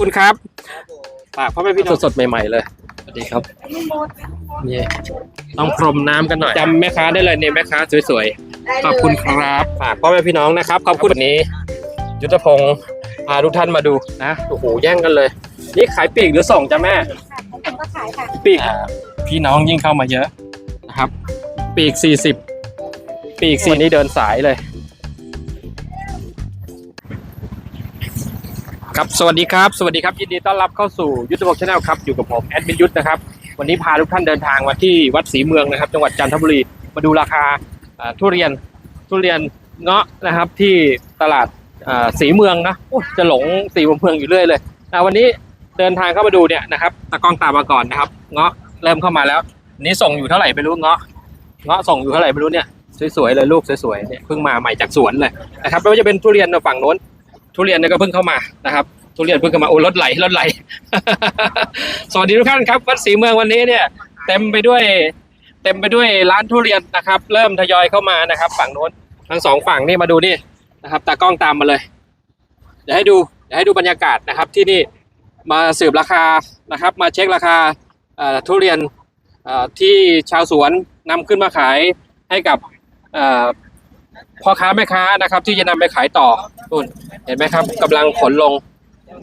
คุณครับฝากพ่อแม่พี่น้องสดๆใหม่ๆเลยสวัสดีครับนี่ต้องพรมน้ำกันหน่อยจำแม่ค้าได้เลยเนี่ยแม่ค้าสวยๆขอบคุณครับฝากพ่อแม่พี่น้องนะครับขอบคุณวันนี้ ยุทธพงศ์พาทุกท่านมาดูนะโอ้โหแย่งกันเลย นี่ขายปีกหรือส่งจ้ะแม่ผมก็ขายค่ะปีกพี่น้องยิ่งเข้ามาเยอะนะครับ ปีกสี่สิบปีกสี่นี้เดินสายเลย ครับสวัสดีครับสวัสดีครับยินดีต้อนรับเข้าสู่ยุทธบกชาแนลครับอยู่กับผมแอดมินยุทธนะครับวันนี้พาทุกท่านเดินทางมาที่วัดศรีเมืองนะครับจังหวัดจันทบุรีมาดูราคาทุเรียนทุเรียนเงาะนะครับที่ตลาดศรีเมืองนะจะหลงศรีเมืองอยู่เรื่อยเลยอ่วันนี้เดินทางเข้ามาดูเนี่ยนะครับตะกล้องตามมาก่อนนะครับ เงาะเริ่มเข้ามาแล้วนนี้ส่งอยู่เท่าไหร่ไม่รู้เงาะเงาะส่งอยู่เท่าไหร่ไม่รู้เนี่ยสวยๆเลยลูกสวยๆเนี่ยเพิ่งมาใหม่จากสวนเลยนะครับไม่ว่าจะเป็นทุเรียนฝั่งโน้น ทุเรียนเนี่ยก็เพิ่งเข้ามานะครับ ทุเรียนเพิ่งเข้ามาโอ้รถไหลรถไหล สวัสดีทุกท่านครับวัดศรีเมืองวันนี้เนี่ย เต็มไปด้วย เต็มไปด้วยร้านทุเรียนนะครับ เริ่มทยอยเข้ามานะครับ ฝั่งโน้นทั้งสองฝั่งนี่มาดูนี่นะครับตากล้องตามมาเลย เดี๋ยวให้ดูเดี๋ยวให้ดูบรรยากาศนะครับ ที่นี่มาสืบราคานะครับ มาเช็คราคาทุเรียนที่ชาวสวนนำขึ้นมาขายให้กับ พ่อค้าแม่ค้านะครับ ที่จะนำไปขายต่อนู่นเห็นไหมครับกำลังขนลง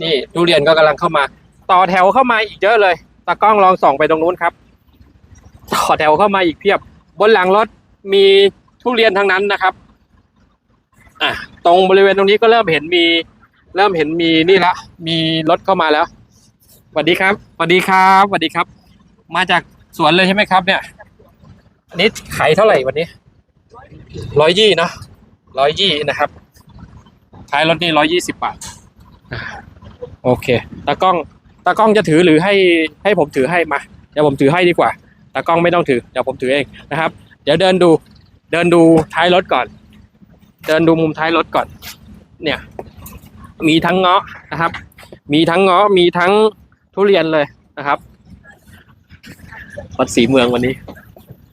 นี่ทุเรียนก็กำลังเข้ามา ต่อแถวเข้ามาอีกเยอะเลยตากล้องลองส่องไปตรงนู้นครับ ต่อแถวเข้ามาอีกเพียบ บนหลังรถมีทุเรียนทั้งนั้นนะครับอะตรงบริเวณตรงนี้ก็เริ่มเห็นมี เริ่มเห็นมีนี่ละ มีรถเข้ามาแล้วสวัสดีครับสวัสดีครับสวัสดีครับ มาจากสวนเลยใช่ไหมครับ เนี่ยอันนี้ขายเท่าไหร่วันนี้ ร้อยยี่นะร้อยยี่นะครับขายรถนี่ร้อยยี่สิบบาทโอเคตากล้องตากล้องจะถือหรือให้ให้ผมถือให้มาเดี๋ยวผมถือให้ดีกว่าตากล้องไม่ต้องถือเดี๋ยวผมถือเองนะครับ เดี๋ยวเดินดูเดินดูท้ายรถก่อน เดินดูมุมท้ายรถก่อน เนี่ย มีทั้งเงาะนะครับ มีทั้งเงาะมีทั้งทุเรียนเลยนะครับวัดศรีเมืองวันนี้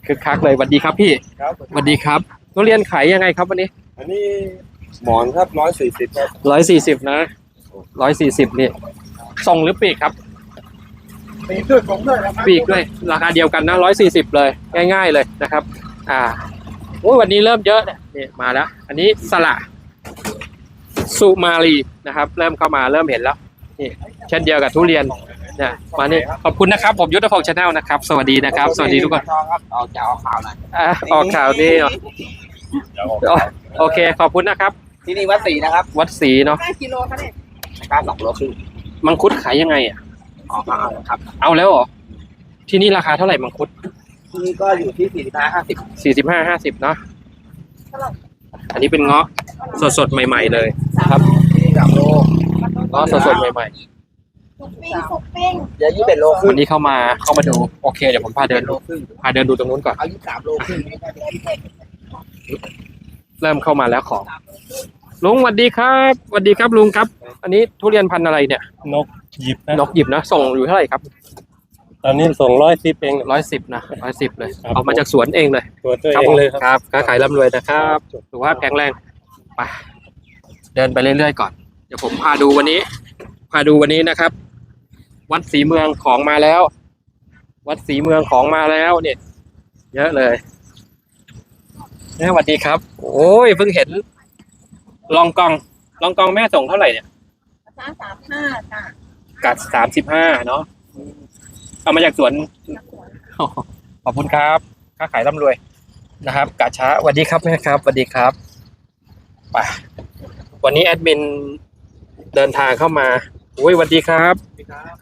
คึกคักเลยสวัสดีครับพี่ครับสวัสดีครับทุเรียนขายยังไงครับวันนี้ อันนี้หมอนครับร้อยสี่สิบครับร้อยสี่สิบนะร้อยสี่สิบนี่ส่งหรือปีกครับ ปีด้วยผมด้วยนะครับปีกด้วยราคาเดียวกันนะร้อยสี่สิบเลย ง่าย ๆเลยนะครับ อ่าโอ้ยวันนี้เริ่มเยอะเนี่ยนี่มาแล้ว อันนี้สละสุมาลีนะครับ เริ่มเข้ามาเริ่มเห็นแล้วนี่เช่นเดียวกับทุเรียนเนี่ยมานี่ขอบคุณนะครับ ผมยุทธพงศ์ชาแนลนะครับ สวัสดีนะครับ สวัสดีทุกคนครับเอาจะเอาข่าวหน่อยอะออกข่าวนี่เหรออ๋อโอเค ขอบคุณนะครับ ที่นี่วัดศรีนะครับ วัดศรีเนาะห้ากิโลค่ะเนี่ยก้าสองโลครึ่งมังคุดขายยังไงอะอ๋อเอาครับ เอาแล้วเหรอที่นี่ราคาเท่าไหร่มังคุดที่นี่ก็อยู่ที่สี่สิบห้าห้าสิบสี่สิบห้าห้าสิบเนาะอันนี้เป็นเงาะสดสดๆใหม่ ๆ เลยนะครับที่สามโลเงาะสดสดๆใหม่สุก ปิ้งสุกปิ้งเดี๋ยวยี่สิบเอ็ดโลๆครึ่วังนนี้เข้ามาเข้ามาดูโอเคเดี๋ยวผมพาเดินโลดูครึ่งพาเดินดูตรงนู้นก่อน เอายี่สิบสามโลครึ่งเริ่มเข้ามาแล้วของ ลุงสวัสดีครับสวัสดีครับลุงครับ อันนี้ทุเรียนพันธุ์อะไรเนี่ยนกหยิบนะนกหยิบนะ ส่งอยู่เท่าไหร่ครับตอนนี้ส่งร้อยสิบเองร้อยสิบนะร้อยสิบเลยครับ เอามาจากสวนเองเลยตัวตัวครัเองผมเลยครับครับค้าขายร่ำรวยนะครับสุขภาพแข็งแรงไปเดินไปเรื่อยๆก่อน เดี๋ยวผมพาดูวันนี้ พาดูวันนี้นะครับ วัดศรีเมืองของมาแล้ว วัดศรีเมืองของมาแล้วเนี่ย เยอะเลยเนี่ยสวัสดีครับ โอ้ยเพิ่งเห็น ลองกอง ลองกองแม่ส่งเท่าไหร่เนี่ยสามสามห้าจ้ะกัดสามสิบห้าเนาะเอามาจากสวน ขอบคุณครับค้าขายร่ำรวยนะครับกาช้าสวัสดีครับแม่ครับสวัสดีครับไปวันนี้แอดมินเดินทางเข้ามาอุ้ยสวัสดีครับ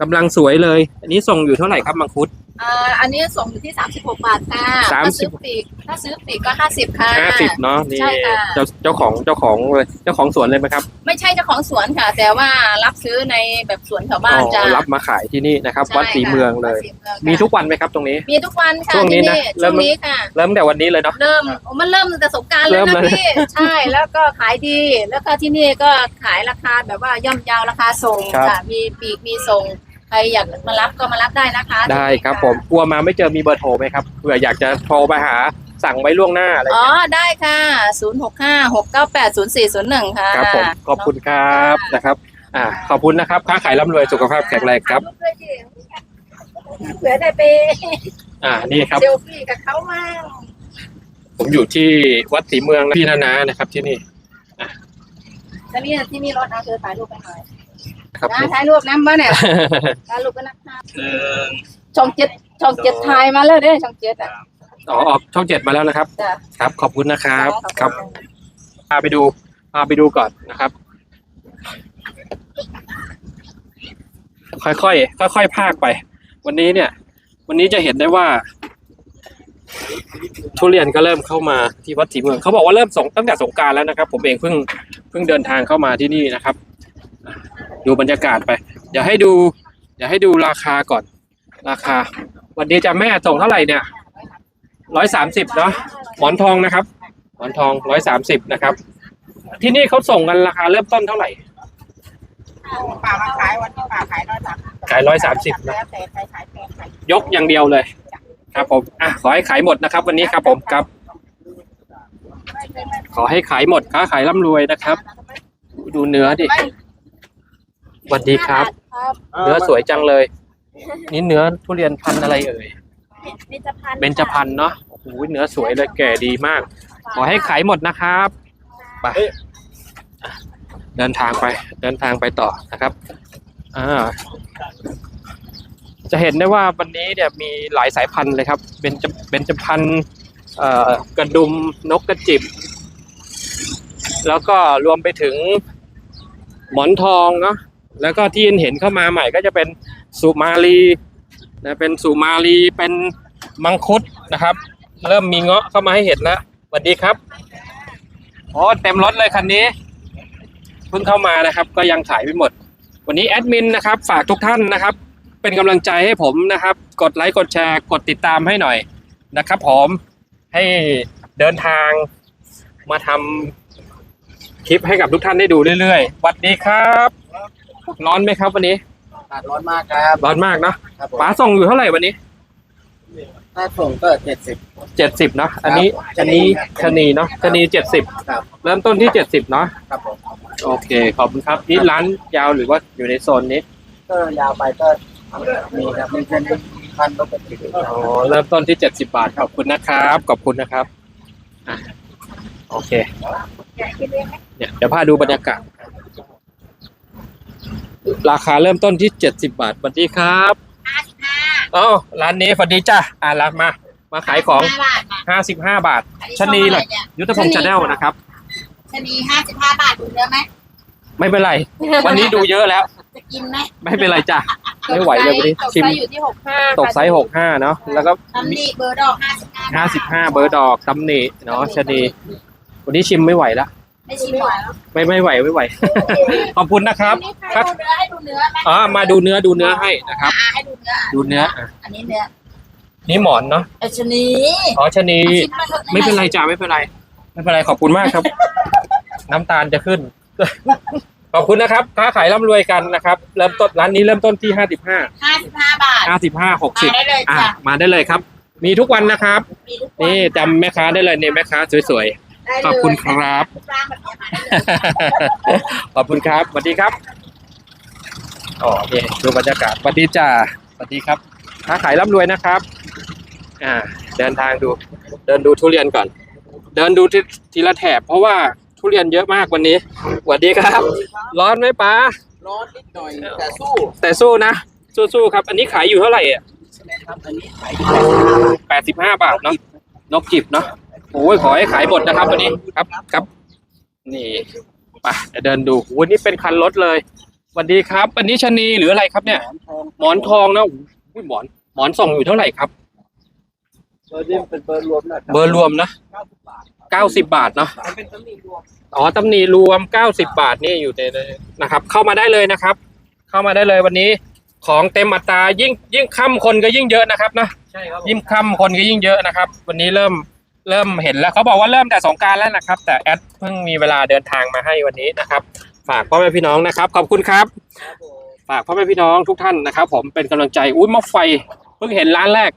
กำลังสวยเลย อันนี้ส่งอยู่เท่าไหร่ครับมังคุดอ่าอันนี้ส่งอยู่ที่สามสิบหกบาทค่ะสามถ้าสิซื้บอปีก ถ้าซื้อปีกก็ห้าสิบค่ะ ห้าสิบเนาะนี่ใช่ค่ะ เจ้าเจ้าของเจ้าของเลยเจ้าของสวนเลยไหมครับไม่ใช่เจ้าของสวนค่ะ แต่ว่ารับซื้อในแบบสวนแถวบ้านอ๋จ้ะอรับมาขายที่นี่นะครับ ใช่วัดศรีเมืองเลย วัดศรีเมืองค่ะมีทุกวันไหมครับตรงนี้ มีทุกวันค่ะช่วงนี้นะที่เริ่ช่มวงนี้ค่ะ เริ่มแต่วันนี้เลยเนาะ เริ่มมันเริ่มตั้งแต่สงกรารเลยเริ่มนะเลยพี่ ใช่แล้วก็ขายดี แล้วก็ที่นี่ก็ขายราคาแบบว่าย่อมเยาวราคาส่งค่ะ มีปีกมีส่งใครอยากมารับก็มารับได้นะคะได้ครับผมกลัวมาไม่เจอมีเบอร์โทรไหมครับเผื่ออยากจะโทรไปหา สั่งไว้ล่วงหน้าอะไรอ๋อ ได้ค่ะ 0 6 5 6 9 8 0 4 0 1 ค่ะครับผมขอบคุณครับนะครับ อ่าขอบคุณนะครับ ค้าขายร่ำรวยสุขภาพแข็งแรงครับเผื่อได้ไปอ่านี่ครับเซลฟี่กับเขามั่งผมอยู่ที่วัดศรีเมืองพี่นานานะครับที่นี่แล้วนี่ที่นี่รถเอาเธอถ่ายรูปไปหน่อยครับนะถ่ายรูปน้ำบ้าเนี่ยถ่ายรูปกันนะคะช่องเจ็ดช่องเจ็ดถ่ายมาแล้วเด้อช่องเจ็ดอะ อ๋อออกช่องเจ็ดมาแล้วนะครับ จ้ะ ครับ ขอบคุณนะครับขอณครับพาไปดูพาไปดูก่อนนะครับ ค่อยๆค่อยๆพากไป วันนี้เนี่ย วันนี้จะเห็นได้ว่า ทุเรียนก็เริ่มเข้ามาที่วัดศรีเมืองเขาบอกว่าเริ่มสงตั้งแต่สงกรารแล้วนะครับ ผมเองเพิ่งเพิ่งเดินทางเข้ามาที่นี่นะครับ ดูบรรยากาศไป เดี๋ยวให้ดู เดี๋ยวให้ดูราคาก่อน ราคา วันนี้จะแม่ส่งเท่าไหร่เนี่ย ร้อยสามสิบเนาะหมอนทองนะครับ หมอนทองร้อยสามสิบนะครับ ที่นี่เขาส่งกันราคาเริ่มต้นเท่าไหร่ป่ามาขายวันที่ป่าขายร้อยสามสิบขายร้อยสามสิบนะแล้วแต่ใครขายแพงขายยกอย่างเดียวเลย ครับผมอะขอให้ขายหมดนะครับ วันนี้ครับผมครับ ขอให้ขายหมดค้าขายร่ำรวยนะครับ ดูเนื้อดิสวัสดีครับครับเนื้อสวยจังเลย นี่เนื้อทุเรียนพันธุ์อะไรเอ่ย เบญจพรรณเบญจพรรณเนาะโอ้โหเนื้อสวยเลยแก่ดีมาก ขอให้ขายหมดนะครับไปเดินทางไป เดินทางไปต่อนะครับอ่าจะเห็นได้ว่าวันนี้เนี่ยมีหลายสายพันธุ์เลยครับเบญจเบญจพรรณเอ่อกระดุมนกกระจิบ แล้วก็รวมไปถึงหมอนทองเนาะแล้วก็ที่เห็นเข้ามาใหม่ก็จะเป็นสุมาลี นะเป็นสุมาลีเป็นมังคุดนะครับ เริ่มมีเงาะเข้ามาให้เห็นแล้วสวัสดีครับโอ้เต็มรถเลยคันนี้เพิ่งเข้ามานะครับ ก็ยังขายไม่หมด วันนี้แอดมินนะครับ ฝากทุกท่านนะครับ เป็นกำลังใจให้ผมนะครับ กดไลค์กดแชร์กดติดตามให้หน่อยนะครับผมให้เดินทางมาทำคลิปให้กับทุกท่านได้ดูเรื่อยๆสวัสดีครับ ร้อนไหมครับวันนี้ อากาศร้อนมากครับ ร้อนมากเนาะครับผมป๋าส่งอยู่เท่าไหร่วันนี้ถ้าส่งก็เจ็ดสิบ เจ็ดสิบเนาะอันนี้ครับอันนี้ชะนีเนาะชะนีเจ็ดสิบครับ เริ่มต้นที่เจ็ดสิบเนาะครับผมโอเคขอบคุณครับนี่ร้านยาวหรือว่าอยู่ในโซนนี้ก็ยาวไปก็มีครับมีเป็นพันก็เป็นสิบอ๋อเริ่มต้นที่เจ็ดสิบาทขอบคุณนะครับขอบคุณนะครับอะโอเคเนี่ยเดี๋ยวพาดูบรรยากาศ ราคาเริ่มต้นที่เจ็ดสิบาทสวัสดีครับอ๋อร้านนี้สวัสดีจ้าอ่ารับมา มาขายของ ห้าบาทห้าสิบห้าบาทชะนีเหรอยุทธพงศ์ชาแนลนะครับ ชะนีห้าสิบห้าบาทดูเยอะไหมไม่เป็นไร วันนี้ดูเยอะแล้ว จะกินไหมไม่เป็นไรจ้ะ ไม่ไหวเลยวันนี้ตกชิมไซส์อยู่ที่หกห้าตกไซส์หกห้าเนาะแล้วก็ตำหนิเบอร์ดอกห้าสิบห้าห้าสิบห้าเบอร์ดอกตำหนิเนาะชะนีวันนี้ชิมไม่ไหวละ ไม่ชิมหวานแล้วไม่ไม่ไหวไม่ไหว ขอบคุณนะครับ นี่ให้ดูเนื้อให้ดูเนื้อไหมอ๋อมาดูเนื้อดูเนื้อให้นะครับ อ่าให้ดูเนื้อดูเนื้ออะอันนี้เนื้อนี่หมอนเนาะไอชะนีอ๋อชะนี ชิมมาเถอะไม่เป็นไรจ้าไม่เป็นไร ไม่เป็นไรขอบคุณมากครับ น้ำตาลจะขึ้น ขอบคุณนะครับค้าขายร่ำรวยกันนะครับ เริ่มต้นร้านนี้เริ่มต้นที่ห้าสิบห้าห้าสิบห้าบาทห้าสิบห้าหกสิบมาได้เลยอะจ้ะมาได้เลยครับ มีทุกวันนะครับ มีทุกวันี่จำแม่ค้าได้เลยเนี่ยแม่ค้าสวย ได้เลยขอบคุณครับร้านแบบนี้มาได้เลยๆขอบคุณครับสวัสดีครับอ๋อนี่ดูบรรยากาศสวัสดีจ้าสวัสดีครับค้าขายร่ำรวยนะครับ อ่า เดินทางดู เดินดูทุเรียนก่อน เดินดูทีทีละแถบ เพราะว่าทุเรียนเยอะมากวันนี้สวัสดีครับ ร้อนไหมป้าร้อนนิดหน่อย แต่สู้แต่สู้นะ สู้ๆครับ อันนี้ขายอยู่เท่าไหร่อะครับ อันนี้ขายแปดสิบห้าบาทเนาะนกจิบเนาะ โอ้ยขอให้ขายหมดนะครับวันนี้ครับครับ นี่ไปเดี๋ยวเดินดูวันนี้เป็นคันรถเลยสวัสดีครับอันนี้ชะนีหรืออะไรครับเนี่ย หมอนทองหมอนทองนะโอ้ยหมอน หมอนส่งอยู่เท่าไหร่ครับเบอร์นี้เป็นเบอร์รวมนะเบอร์รวมนะเก้าสิบบาทเนาะมันเป็นตำหนิรวมอ๋อตำหนิรวมเก้าสิบบาทนี่อยู่ในนะครับ เข้ามาได้เลยนะครับ เข้ามาได้เลยวันนี้ ของเต็มอัตรายิ่งยิ่งค่ำคนก็ยิ่งเยอะนะครับนะใช่ครับยิ่งค่ำคนก็ยิ่งเยอะนะครับ วันนี้เริ่ม เริ่มเห็นแล้วเขาบอกว่าเริ่มแต่สงกรารแล้วนะครับ แต่แอดเพิ่งมีเวลาเดินทางมาให้วันนี้นะครับ ฝากพ่อแม่พี่น้องนะครับ ขอบคุณครับ ฝากพ่อแม่พี่น้องทุกท่านนะครับ ผมเป็นกำลังใจอุ้ยหมะไฟเพิ่งเห็นร้านแรก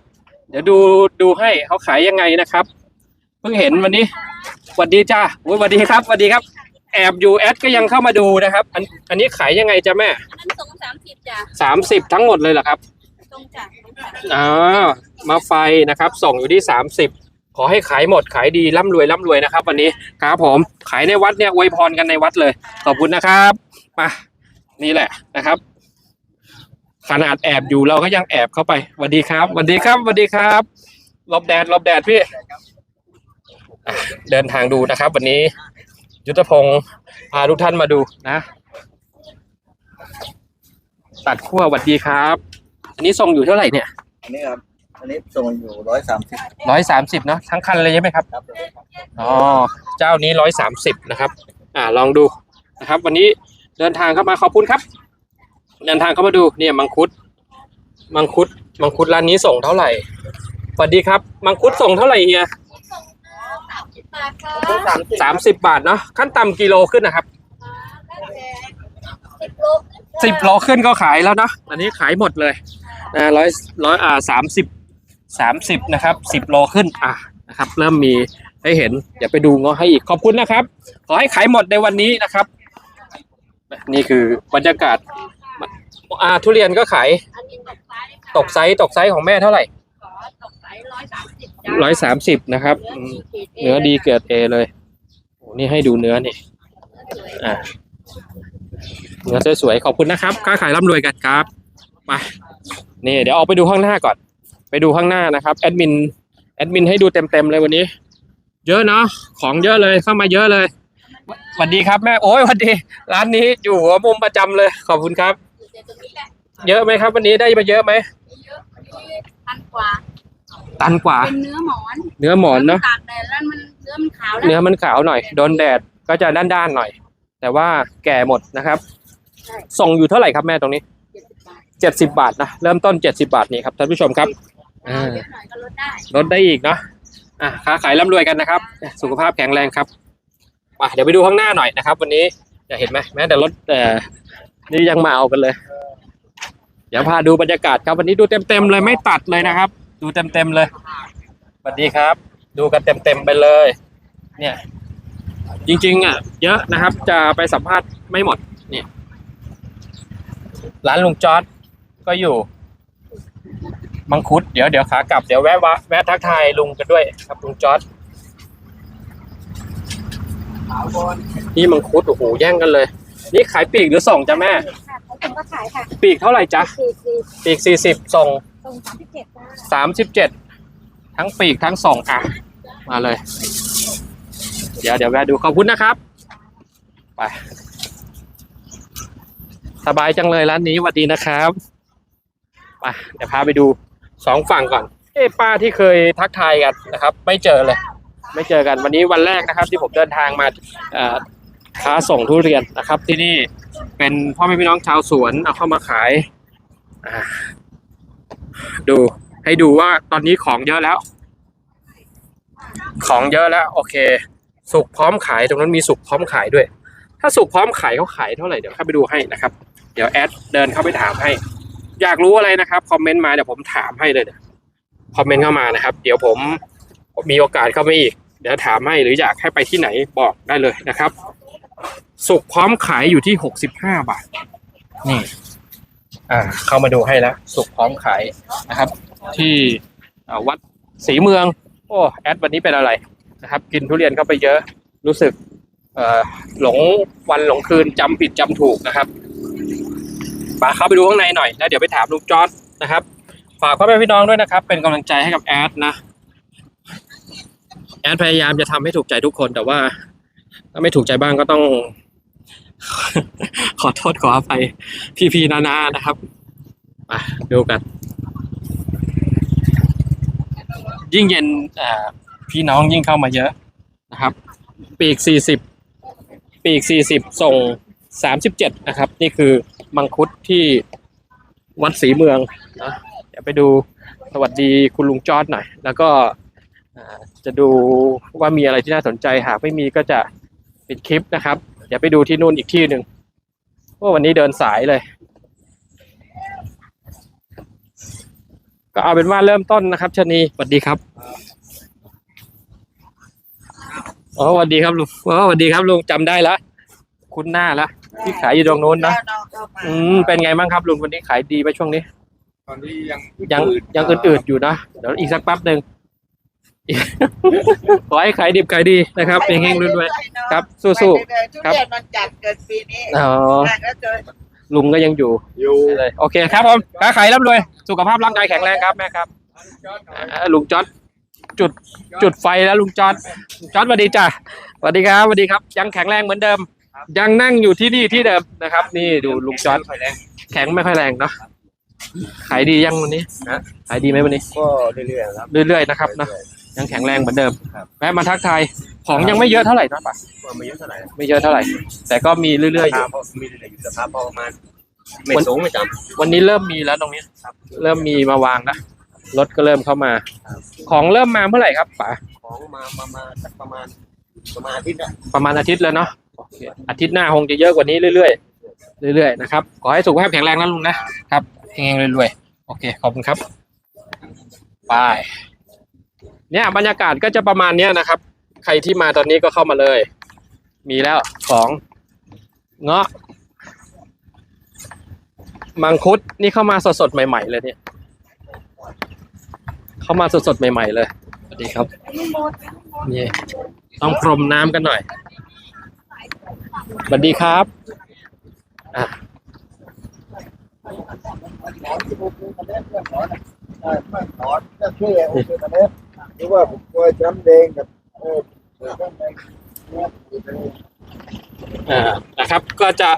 เดี๋ยวดูดูให้เขาขายยังไงนะครับ เพิ่งเห็นวันนี้สวัสดีจ้าอุ้ยสวัสดีครับสวัสดีครับ แอบอยู่แอดก็ยังเข้ามาดูนะครับ อันอันนี้ขายยังไงจ๊ะแม่อันนั้นส่งสามสิบจ้ะสามสิบทั้งหมดเลยเหรอครับส่งจ้ะส่งจ้ะอ่ามาไฟนะครับ ส่งอยู่ที่สามสิบ ขอให้ขายหมดขายดีร่ำรวยร่ำรวยนะครับ วันนี้ครับผมขายในวัดเนี่ยอวยพรกันในวัดเลย ขอบคุณนะครับมานี่แหละนะครับ ขนาดแอบอยู่เราก็ยังแอบเข้าไปสวัสดีครับสวัสดีครับสวัสดีครับหลบแดดหลบแดดพี่เดินทางดูนะครับ วันนี้ ยุทธพงศ์พาทุกท่านมาดูนะ ตัดขั้วสวัสดีครับ อันนี้ส่งอยู่เท่าไหร่เนี่ยอันนี้ครับ อันนี้ส่งอยู่ร้อยสามสิบร้อยสามสิบเนาะทั้งคันเลยใช่ไหมครับครับอ๋อเจ้านี้ร้อยสามสิบนะครับ อ่าลองดูนะครับ วันนี้เดินทางเข้ามาขอบคุณครับ เดินทางเข้ามาดูเนี่ยมังคุด มังคุดมังคุดร้านนี้ส่งเท่าไหร่สวัสดีครับ มังคุดส่งเท่าไหร่เฮียสามสิบบาทค่ะสามสิบบาทเนาะขั้นต่ำกิโลขึ้นนะครับสิบโลสิบโลขึ้นก็ขายแล้วเนาะอันนี้ขายหมดเลยนะร้อยร้อยอ่าสามสิบ สามสิบนะครับสิบโลขึ้นอะนะครับ เริ่มมีให้เห็นเดี๋ยวไปดูเงาะให้อีกขอบคุณนะครับ ขอให้ขายหมดในวันนี้นะครับ นี่คือบรรยากาศอ่าทุเรียนก็ขายอันนี้ตกไซส์ค่ะตกไซส์ตกไซส์ของแม่เท่าไหร่ขอตกไซส์ร้อยสามสิบจ้ะร้อยสามสิบนะครับอืมเนื้อดีเกรดเอเลยโอ้นี่ให้ดูเนื้อนี่อ่าเนื้อสวยๆขอบคุณนะครับค้าขายร่ำรวยกันครับไปนี่เดี๋ยวออกไปดูข้างหน้าก่อน ไปดูข้างหน้านะครับแอดมินแอดมินให้ดูเต็มๆเลยวันนี้ เยอะเนาะของเยอะเลยเข้ามาเยอะเลยสวัสดีครับแม่โอ้ยสวัสดี ร้านนี้อยู่หัวมุมประจำเลย ขอบคุณครับเดี๋ยวตรงนี้แหละเยอะไหมครับ วันนี้ได้มาเยอะไหมเยอะนี่พันกว่าตันกว่าเป็นเนื้อหมอนเนื้อหมอนเนาะตากแดดแล้วมันเนื้อมันขาวแล้วเนื้อมันขาวหน่อยโดนแดดก็จะด้านๆหน่อย แต่ว่าแก่หมดนะครับ ส่งอยู่เท่าไหร่ครับแม่ตรงนี้เจ็ดสิบบาทเจ็ดสิบาทนะเริ่มต้นเจ็ดสิบาทนี่ครับท่านผู้ชมครับ อ่าเยอะหน่อยก็ลดได้ ลดได้อีกเนาะอะค้าขายร่ำรวยกันนะครับ สุขภาพแข็งแรงครับไปเดี๋ยวไปดูข้างหน้าหน่อยนะครับ วันนี้จะเห็นไหมแม้แต่รถแต่นี่ยังมาเอากันเลย เดี๋ยวพาดูบรรยากาศครับวันนี้ดูเต็มๆเลยไม่ตัดเลยนะครับ ดูเต็มๆเลยสวัสดีครับ ดูกันเต็มๆไปเลย เนี่ย จริงๆอะเยอะนะครับ จะไปสัมภาษณ์ไม่หมด เนี่ย ร้านลุงจอร์ดก็อยู่ มังคุดเดี๋ยวเดี๋ยวขากลับเดี๋ยวแวะวะแวะทักทายลุงกันด้วยครับลุงจอร์ดนี่มังคุดโอ้โหแย่งกันเลย นี่ขายปีกหรือส่งจ้ะแม่ ค่ะเขาส่งก็ขายค่ะปีกเท่าไหร่จ๊ะสี่สิบปีกสี่สิบส่งส่งสามสิบเจ็ดจ้าสามสิบเจ็ดทั้งปีกทั้งส่งอะ มาเลย เดี๋ยวเดี๋ยวแวะดูขอบคุณนะครับ ไป สบายจังเลยร้านนี้สวัสดีนะครับไปเดี๋ยวพาไปดู สองฝั่งก่อน เอ้ป้าที่เคยทักทายกันนะครับ ไม่เจอเลย ไม่เจอกันวันนี้วันแรกนะครับ ที่ผมเดินทางมาค้าส่งทุเรียนนะครับ ที่นี่เป็นพ่อแม่พี่น้องชาวสวนเอาเข้ามาขายดูให้ดูว่าตอนนี้ของเยอะแล้ว ของเยอะแล้ว โอเค สุกพร้อมขายตรงนั้นมีสุกพร้อมขายด้วย ถ้าสุกพร้อมขายเขาขายเท่าไหร่เดี๋ยวเข้าไปดูให้นะครับ เดี๋ยวแอดเดินเข้าไปถามให้ อยากรู้อะไรนะครับคอมเมนต์มาเดี๋ยวผมถามให้เลยเดี๋ยวคอมเมนต์เข้ามานะครับ เดี๋ยวผมมีโอกาสเข้าไปอีก เดี๋ยวถามให้หรืออยากให้ไปที่ไหนบอกได้เลยนะครับ สุกพร้อมขายอยู่ที่หกสิบห้าบาท นี่ อ่า เข้ามาดูให้แล้ว สุกพร้อมขายนะครับ ที่วัดศรีเมือง โอ้แอดวันนี้เป็นอะไรนะครับ กินทุเรียนเข้าไปเยอะรู้สึกเออหลงวันหลงคืนจำผิดจำถูกนะครับ ปาเข้าไปดูข้างในหน่อยแล้วเดี๋ยวไปถามลุงจอร์ดนะครับ ฝากพ่อแม่พี่น้องด้วยนะครับ เป็นกำลังใจให้กับแอดนะแอดพยายามจะทำให้ถูกใจทุกคนแต่ว่า ถ้าไม่ถูกใจบ้างก็ต้อง ขอโทษขออภัยพี่ๆนาๆนะครับมาดูกัน ยิ่งเย็นพี่น้องยิ่งเข้ามาเยอะนะครับ ปีกสี่สิบปีกสี่สิบส่งสามสิบเจ็ดนะครับ นี่คือ มังคุดที่วัดศรีเมืองนะเดี๋ยวไปดูสวัสดีคุณลุงจอร์ดหน่อย แล้วก็อ่าจะดูว่ามีอะไรที่น่าสนใจหากไม่มีก็จะปิดคลิปนะครับ เดี๋ยวไปดูที่นู่นอีกที่หนึ่งโอ้วันนี้เดินสายเลย ก็เอาเป็นว่าเริ่มต้นนะครับชะนีสวัสดีครับอ๋อสวัสดีครับลุงอ๋อสวัสดีครับลุงจำได้แล้วคุ้นหน้าละ ที่ขายอยู่ตรงนู้นนะ อืม เป็นไงบ้างครับลุงวันนี้ขายดีไหมช่วงนี้ ตอนนี้ยังยังยังอืดๆอยู่นะ เดี๋ยวอีกสักแป๊บหนึ่ง ขอให้ขายดิบขายดีนะครับเฮงๆรวยๆครับ สู้ทุครับเรียนมันจัดเกิดปีนี้ๆอ๋อ แล้วเจอ ลุงก็ยังอยู่อยู่เลย โอเคครับผมค้าขายร่ำรวย สุขภาพร่างกายแข็งแรงครับแม่ครับอ่าลุงจอดจุดจุดไฟแล้วลุงจอดลุงจอดสวัสดีจ้ะสวัสดีครับสวัสดีครับ ยังแข็งแรงเหมือนเดิม ยังนั่งอยู่ที่นี่ที่เดิมนะครับ นี่ดูลุงจอดแข็งไม่ค่อยแรงเนาะขายดียังวันนี้นะขายดีไหมวันนี้ ก็เรื่อยๆครับเรื่อยๆนะครับเนอะยังแข็งแรงเหมือนเดิมครับแวะมาทักทายของยังไม่เยอะเท่าไหร่นะป่ะก็ไม่เยอะเท่าไหร่ไม่เยอะเท่าไหร่ แต่ก็มีเรื่อยๆอยู่ก็มีเรื่อยๆอยู่สภาพพอประมาณไม่สูงไม่ต่ำวันนี้เริ่มมีแล้วตรงนี้เริ่มมีมาวางแล้วรถก็เริ่มเข้ามา ของเริ่มมาเมื่อไหร่ครับป๋าของมามามาสักประมาณประมาณอาทิตย์อะประมาณอาทิตย์แล้วเนาะโอาทิตย์หน้าคงจะเยอะกว่านี้เรื่อยๆเรื่อยๆนะครับขอให้สุขภาพแข็งแรงนะลุงนะครับเฮงๆรวยๆโอเคขอบคุณครับไปเนี่ยบรรยากาศก็จะประมาณเนี้ยนะครับ ใครที่มาตอนนี้ก็เข้ามาเลย มีแล้วของเงาะมังคุดนี่เข้ามาสดๆใหม่ ๆ เลยเนี่ย เข้ามาสดๆใหม่ ๆ เลยสวัสดีครับนี่ต้องพรมน้ำกันหน่อย สวัสดีครับอะถอนก็ช่วยโอเคมาเนี้ยหรือว่าผมกลัวช้ำแดงกับอ่านะครับ ก็จะ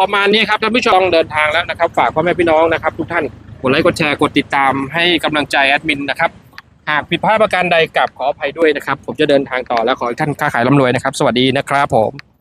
ประมาณนี้ครับท่านผู้ชมเดินทางแล้วนะครับ ฝากพ่อแม่พี่น้องนะครับ ทุกท่านกดไลค์กดแชร์กดติดตามให้กำลังใจแอดมินนะครับ หากผิดพลาดประการใดกลับขออภัยด้วยนะครับ ผมจะเดินทางต่อแล้วขอให้ท่านค้าขายร่ำรวยนะครับ สวัสดีนะครับผม